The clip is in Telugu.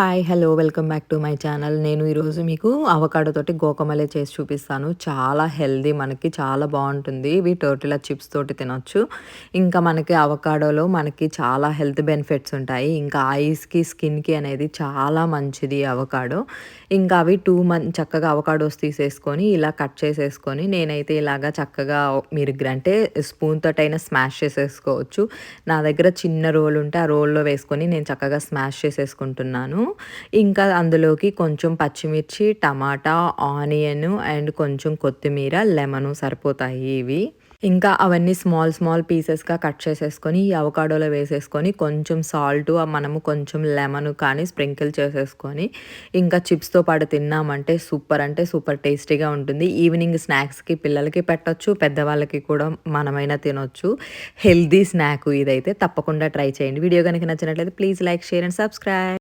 Hi hello welcome back to my channel నేను ఈరోజు మీకు అవకాడో తోటి గోకమలే చేసి చూపిస్తాను. చాలా హెల్దీ మనకి చాలా బాగుంటుంది. ఇవి టోటిలా చిప్స్ తోటి తినొచ్చు. ఇంకా మనకి అవకాడోలో మనకి చాలా హెల్త్ బెనిఫిట్స్ ఉంటాయి. ఇంకా ఐస్కి స్కిన్కి అనేది చాలా మంచిది అవకాడో ఇంకా అవి టూ మంత్ చక్కగా అవకాడోస్ తీసేసుకొని ఇలా కట్ చేసేసుకొని నేనైతే ఇలాగా చక్కగా మీరు అంటే స్పూన్ తోటైనా స్మాష్ చేసేసుకోవచ్చు. నా దగ్గర చిన్న రోల్ ఉంటే ఆ రోల్లో వేసుకొని నేను చక్కగా స్మాష్ చేసేసుకుంటున్నాను. ఇంకా అందులోకి కొంచెం పచ్చిమిర్చి టమాటా ఆనియన్ అండ్ కొంచెం కొత్తిమీర లెమన్ సరిపోతాయి ఇవి. ఇంకా అవన్నీ స్మాల్ స్మాల్ పీసెస్గా కట్ చేసేసుకొని ఈ అవకాడోలో వేసేసుకొని కొంచెం సాల్ట్ మనము కొంచెం లెమన్ కానీ స్ప్రింకిల్ చేసేసుకొని ఇంకా చిప్స్తో పాటు తిన్నామంటే సూపర్ అంటే సూపర్ టేస్టీగా ఉంటుంది. ఈవినింగ్ స్నాక్స్కి పిల్లలకి పెట్టచ్చు పెద్దవాళ్ళకి కూడా మనమైనా తినొచ్చు. హెల్దీ స్నాక్ ఇదైతే తప్పకుండా ట్రై చేయండి. వీడియో కనుక నచ్చినట్లయితే please like share and subscribe.